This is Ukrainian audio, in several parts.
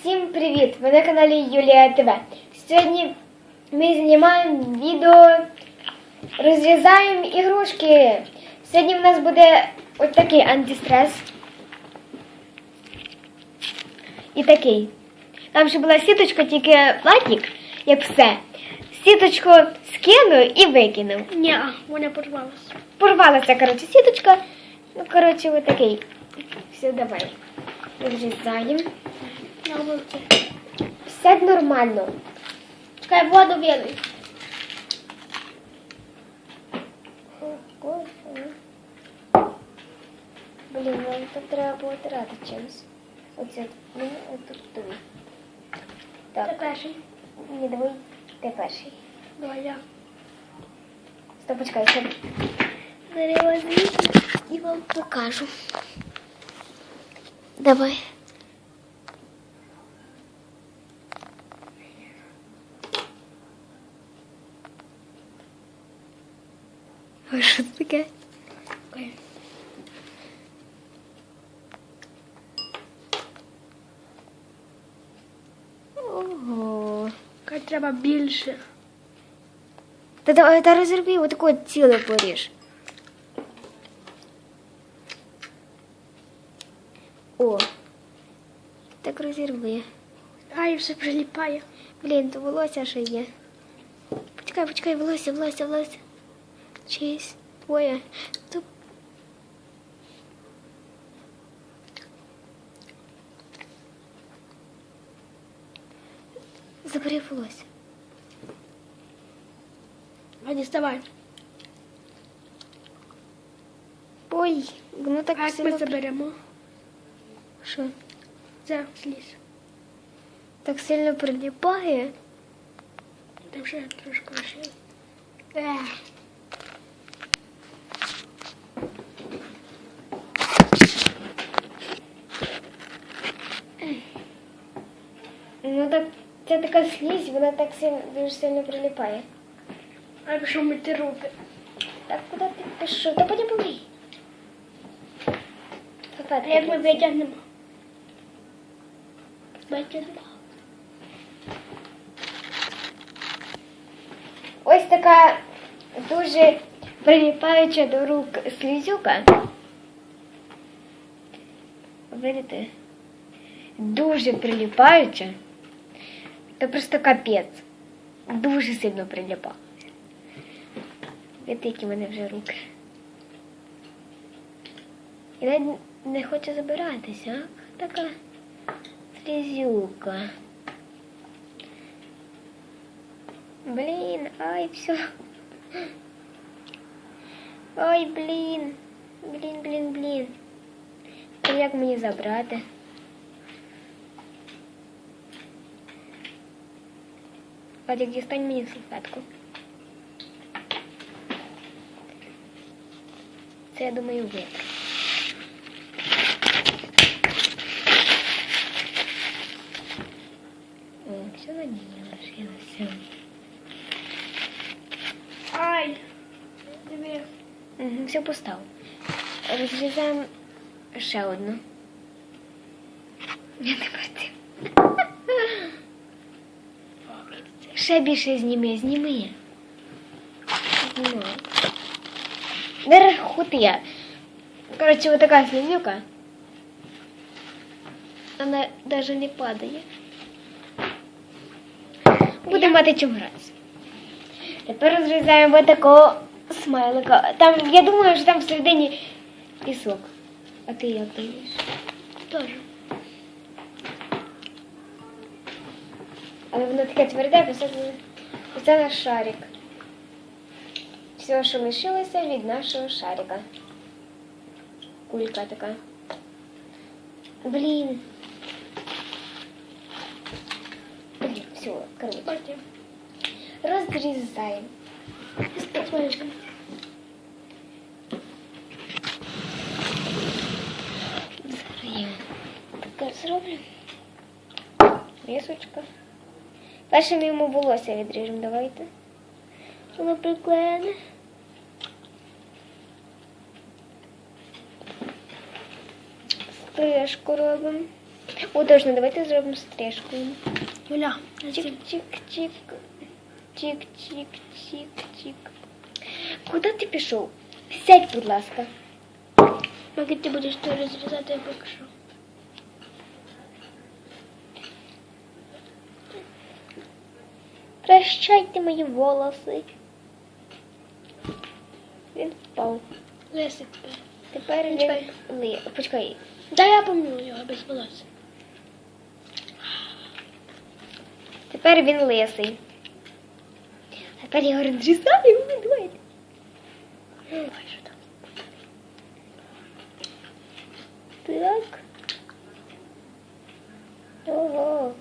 Всім привіт! Ви на каналі Юлія ТВ. Сьогодні ми знімаємо відео, розрізаємо ігрушки. Сьогодні в нас буде ось такий антистрес. І такий. Там ще була сіточка, тільки платник, як все. Сіточку скинув і викинув. Ні, вона порвалася. Порвалася, коротше, сіточка. Ну, коротше, ось такий. Все, давай. Розрізаємо. На вулиці. Все нормально. Чекай, воду вілий. Блін, нам тут треба було тирати чимось. Оце мені отут тобі. Так, перший. ні, давай ти перший. Давай я. Стоп, почекай, ще. Зараз візьму і вам покажу. Давай. Ой, що це таке? Окей. Ого. Кай треба більше. Та давай та розірви, отако ціле поріж. О. Так розірви. Ай, все приліпає. Блін, то волосся ще є. Почекай, почекай, волосся, волосся, волосся. Чись, Твоє. То... Забери волосся. А діставай. Ой, воно так як сильно... ми заберемо? Що? Це сліз. Так сильно приліпає. Там ще трошки лишилось. Ех. Ну так, це така слізь, вона так сильно, дуже сильно приліпає. А я пішов мити руки. Так, куди ти пішов? Та потім помий. А як ми витягнемо? Витягнемо. Ось така дуже приліпаюча до рук слізюка. Видите? Дуже приліпаюча. Це просто капець. Дуже сильно приліпа. Видите, які в мене вже руки. І навіть не хоче забиратися, а? Така слізюка. Блін, ай, все. Ой, блін. Блін, блін, блін. Як мені забрати? Вадик, дістань мені салфетку. Це, я думаю, витру. О, все на ній лишилося. Ай. Диви. Угу, все поставив. Розрізаємо ще одну. Ще більше зніми, зніми. Знімаю. Не рахути я. Коротше, вот така слізюка. Вона навіть не падає. Будемо мати чим гратися. Тепер розрізаємо вот такого смайлика. Там, я думаю, що там всередині пісок. А ти як думаєш? Тоже. Але воно таке тверде, бо це, це наш шарик. Все, що лишилося від нашого шарика. Кулька така. Блін. Блін, все, коротше. Потім. Розрізаємо. Смотрите. Зараз я таке зроблю. Місочка. Перше ми йому волосся відріжемо, давайте. Воно приклеєне. Стрижку робимо. О, точно, давайте зробимо стрижку. Юля, Чик-чик-чик. Чик-чик-чик-чик. Куди ти пішов? Сядь, будь ласка. поки ти будеш то розрізати, я покажу. Прощайте мої волоси. Він впав. Лесик тепер. Тепер він Почекай. ли. Почекай. Да я помню його без волосся. Тепер він лисий. А Тепер його розрізаємо. Давайте. Ой, що там? Так. Ого.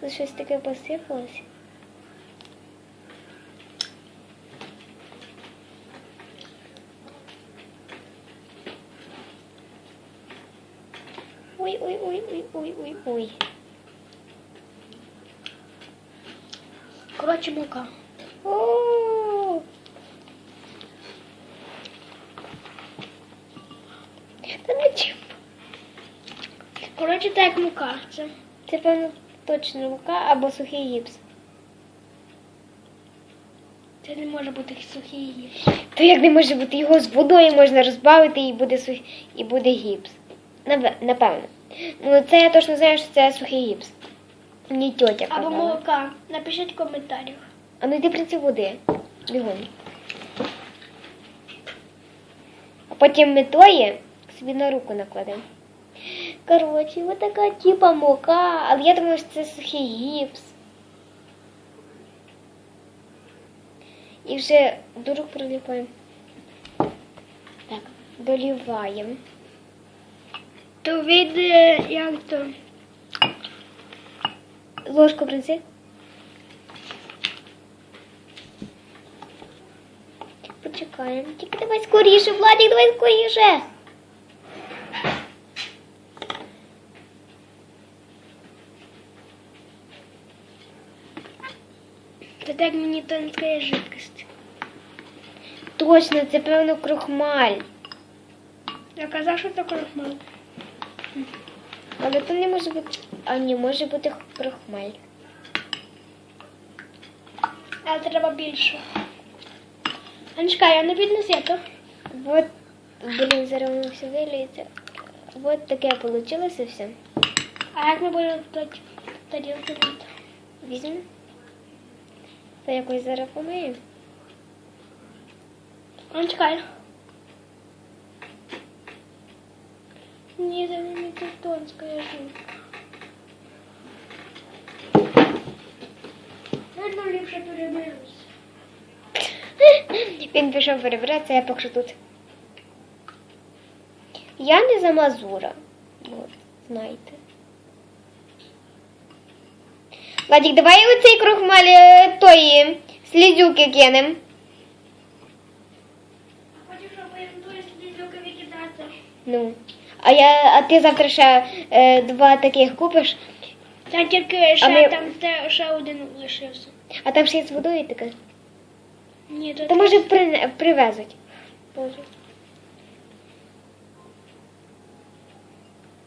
Тут щось таке посипалось. Ой, ой, ой, ой, ой. Коротше, мука. О! Та не чіп. Коротше, так як мука. Це. Це певно точно рука або сухий гіпс. Це не може бути сухий її. То як не може бути його з водою можна розбавити і буде сух... і буде гіпс. Напевно. Ну це я точно знаю, що це сухий гіпс. Мені тьотя Або казала. молока. Напишіть в коментарях. А ну йди принцип води. Бігом. А потім ми тої собі на руку накладемо. Коротше, ось така типа мука, але я думаю, що це сухий гіпс. І вже до рук приліпаємо. Так, доліваємо. То вийде, як то. Ложку принеси. Почекаємо. Тільки давай скоріше, Владик, давай скоріше. Це так мені тонка жидкость. Точно, це певно крохмаль. Я казав, що це крохмал. Але то не може бути. А ні, може бути крохмаль. Але треба більше. Анечка, я не віднесу. Вот, блін, зараз воно все виліється. Вот таке вийшло все. А як ми будемо тарілки? Візьмемо. Та якось зараз помиємо. Анечка. Ні, це не тонка жидка. Можна ліпше переберусь. Він пішов перебиратися, я поки що тут. Я не за Мазура. От, знаєте. Владик, давай оцей крохмаль е, тої слізюки кинем. Хочу, щоб я ту слізюки викидати. Ну. А я, а ти завтра ще е, два таких купиш, Та тільки ще ми- там те, ще один лишився. а там ще є з водою таке. Ні, то То може при, привезуть. Боже.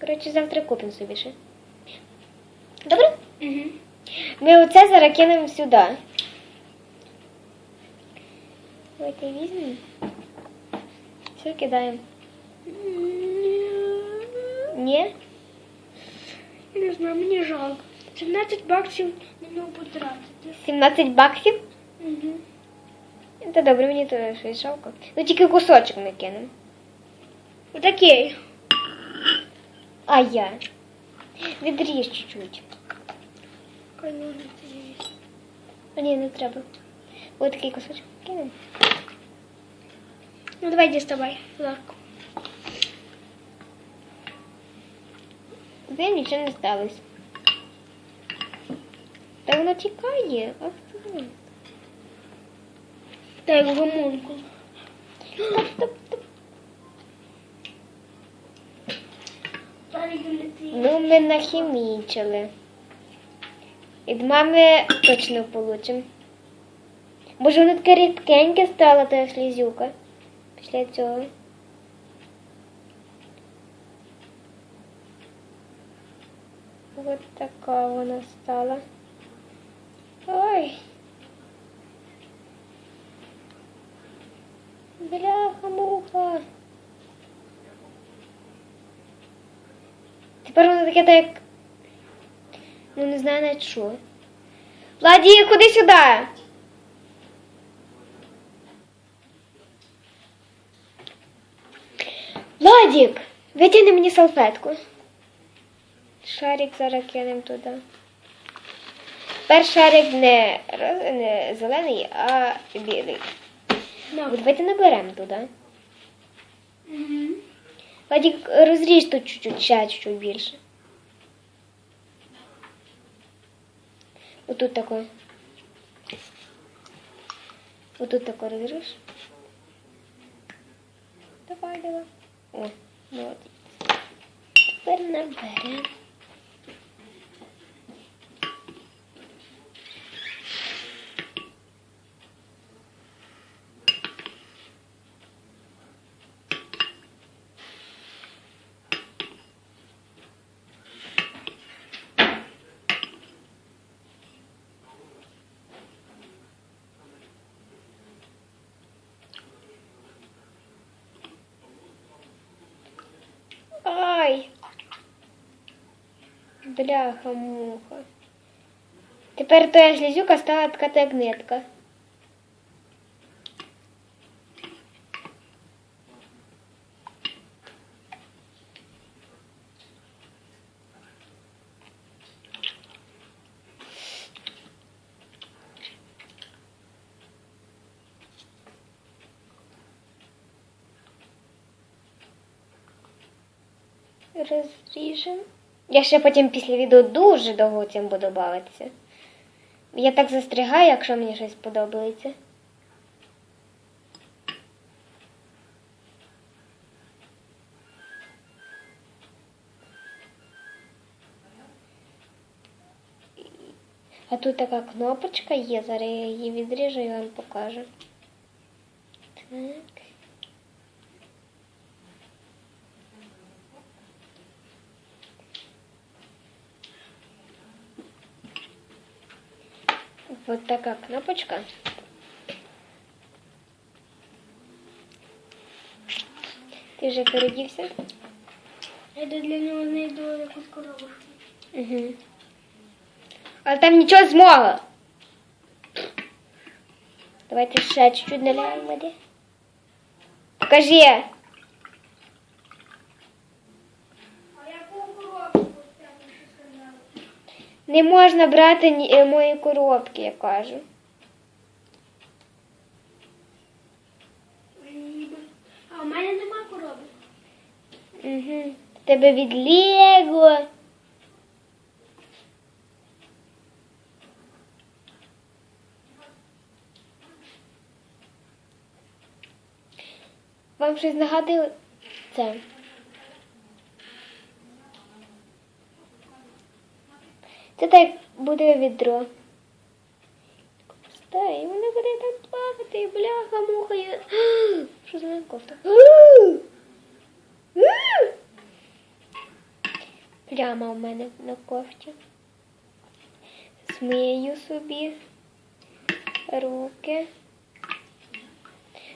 Коротше, завтра купимо собі ще. Добре? Угу. Ми оце зараз кинемо сюди. Давайте візьмемо. Все кидаємо. Ні? Я не знаю, мені жалко. 17 баксів на нього потратити. 17 баксів? Угу. Та добре, мені то щось жалко. Ну тільки кусочок ми кинемо. Отакий. А я. Відріж чуть-чуть. А ні, не треба. Ось такий кусочок кинемо. Ну давай діставай ларку. Де нічого не сталося. Та воно тікає. Гомунку. Стоп, стоп, стоп. Ну, ми нахімічили. Від мами точно получимо. Може, воно таке рідкеньке стало, та слізюка. Після цього. Вот така вона стала. Ой. Бляха-муха. Тепер воно таке так. Ну не знаю навіть що. Владі, ходи сюди. Владік, витягни мені салфетку. Шарик зараз кинемо туди. Тепер шарик не, не зелений, а білий. От давайте наберемо туди. Угу. Владік, розріж тут чуть-чуть, ще чуть-чуть більше. Отут тако. Отут тако розріж. Давай, давай. О, молодець. Тепер наберемо. Ай! Бляха-муха. Тепер твоя слізюка стала така як. Розріжемо. Я ще потім після відео дуже довго цим буду бавитися. Я так застригаю, якщо мені щось подобається. А тут така кнопочка є, зараз я її відріжу і вам покажу. Так. Вот такая кнопочка. Ти вже передівся? Я йду для нього знайду якусь коробочку. Угу. Але там нічого змога. Давайте ще чуть-чуть наляємо води. Покажи. Не можна брати ні- е, мої коробки, я кажу. А у мене нема коробок. Угу. Тебе від Лего. Вам щось нагадує це? Це так буде відро. Пусте, і воно буде там плавати, і бляха, муха. я- Що за мене кофта? Пляма у мене на кофті. Змию собі руки.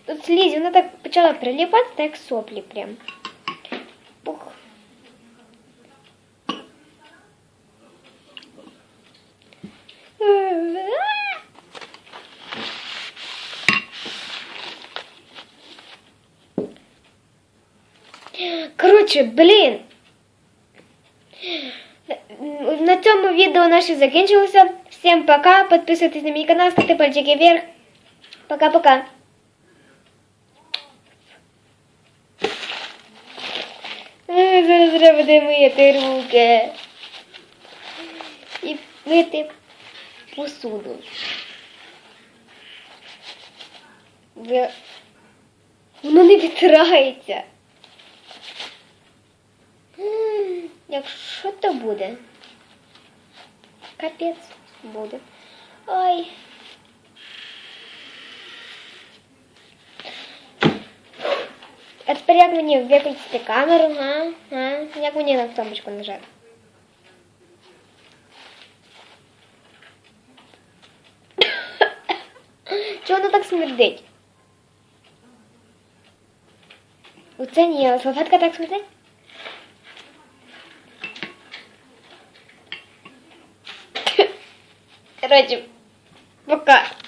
Тут слізь, вона так почала приліпати, так як соплі прям. Пух. Коротше, блін. На цьому відео наше закінчилося. Всім пока. Підписуйтесь на мій канал, ставте пальчики вверх. Пока-пока. Е, Зараз треба мити руки. І мити посуду. Ви- Воно не відтирається. М, Якщо то буде. Капець буде. Ой. А тепер як мені виключити камеру, га? Як мені на кнопочку нажати? Чого воно так смердить? Оце ні, а салфетка так смердить? Короче, пока.